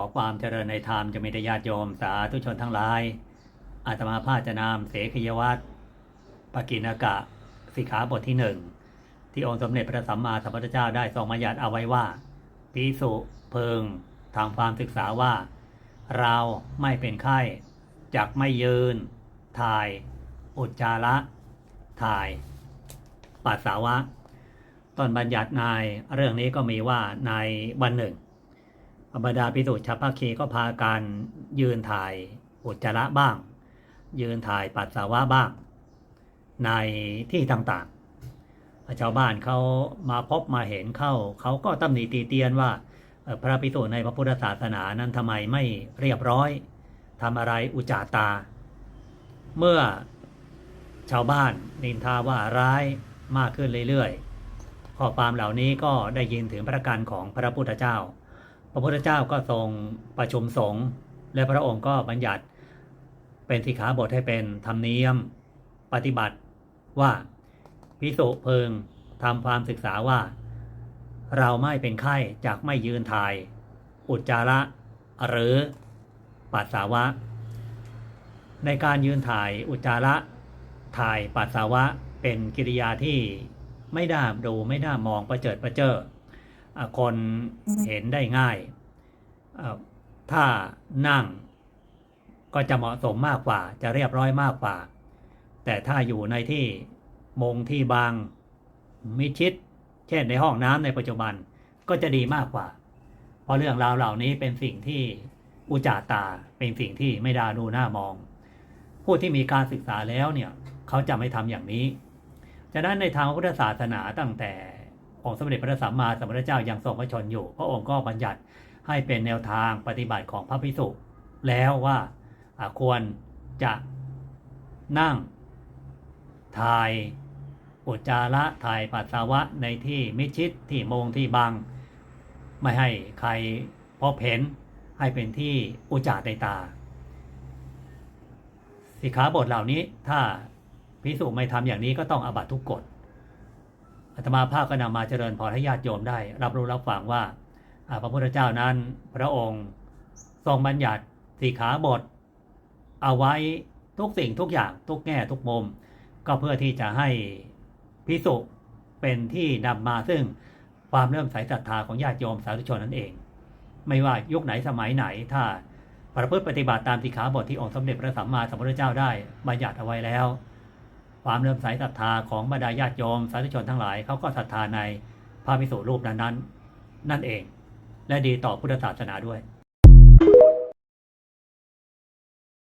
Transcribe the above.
ขอความเจริญในธรรมจะมีแต่ญาติโยมสาธุชนทั้งหลาย อาตมาภาจะนำเสขยวัตรปกิณกะสิกขาบทที่หนึ่งที่องค์สมเด็จพระสัมมาสัมพุทธเจ้าได้ทรงบัญญัติเอาไว้ว่าพิสุเพิงทำความศึกษาว่า เราไม่เป็นไข้จักไม่ยืน ถ่าย อุจจาระ ถ่าย ปัสสาวะ ต้นบัญญัติในเรื่องนี้ก็มีว่าในวันหนึ่ง บรรดาพิสุชาวภาคีก็พากันยืนถ่ายอุจจาระบ้าง ยืนถ่ายปัสสาวะบ้าง ในที่ต่างๆ ชาวบ้านเขามาพบมาเห็นเข้า เขาก็ตำหนิตีเตียนว่า พระพิสุในพระพุทธศาสนานั้นทำไมไม่เรียบร้อยทำอะไรอุจจาตา เมื่อชาวบ้านนินทาว่าร้ายมากขึ้นเรื่อยๆข้อความเหล่านี้ก็ได้ยินถึงพระการของพระพุทธเจ้า พระพุทธเจ้าก็ทรงประชุมสงฆ์และพระองค์ก็บัญญัติเป็นสิกขาบทให้เป็นธรรมเนียมปฏิบัติว่าพิสุเพิงทำความศึกษาว่า เราไม่เป็นไข้จากไม่ยืนถ่าย อุจจาระ หรือปัสสาวะ ในการยืนถ่ายอุจจาระถ่ายปัสสาวะเป็นกิริยาที่ไม่น่าดูไม่น่ามองประเจิดประเจ้อ คนเห็นได้ง่ายอะถ้านั่งก็จะเหมาะสมมากกว่า จะเรียบร้อยมากกว่า แต่ถ้าอยู่ในที่มงที่บางมิดชิด เช่นในห้องน้ำในปัจจุบันก็จะดีมากกว่า เพราะเรื่องราวเหล่านี้เป็นสิ่งที่อุจจาตาเป็นสิ่งที่ไม่ดาดูหน้ามอง ผู้ที่มีการศึกษาแล้วเนี่ย เขาจะไม่ทำอย่างนี้ ฉะนั้นในทางพระพุทธศาสนาตั้งแต่ องสมเด็จพระสัมมาสัมพุทธเจ้ายังทรงพระชนอยู่ พระองค์ก็บัญญัติให้เป็นแนวทางปฏิบัติของพระภิกษุ แล้วว่าควรจะนั่งถ่ายอุจจาระถ่ายปัสสาวะในที่มิชิดที่มงที่บัง ไม่ให้ใครพบเห็นให้เป็นที่อุจจาในตา สิกขาบทเหล่านี้ถ้าพิสูจไม่ทำอย่างนี้ก็ต้องอาบัตทุกกฎ อาตมาภาพก็นำมาเจริญพรให้ญาติโยมได้ รับรู้รับฟังว่าพระพุทธเจ้านั้นพระองค์ทรงบัญญัติสิกขาบท เอาไว้ทุกสิ่งทุกอย่างทุกแง่ทุกมุม ก็เพื่อที่จะให้พิสุเป็นที่นำมาซึ่งความเริ่มใสศรัทธาของญาติโยมสาธุชนนั่นเอง ไม่ว่ายุคไหนสมัยไหนถ้าประพฤติปฏิบัติตามสิกขาบทที่องค์สมเด็จพระสัมมาสัมพุทธเจ้าได้บัญญัติเอาไว้แล้ว ความเลื่อมใสศรัทธาของบรรดาญาติโยมสาธุชนทั้งหลายเขาก็ศรัทธาในพระมิสุรูปนั้นๆ นั่นเอง และดีต่อพุทธศาสนาด้วย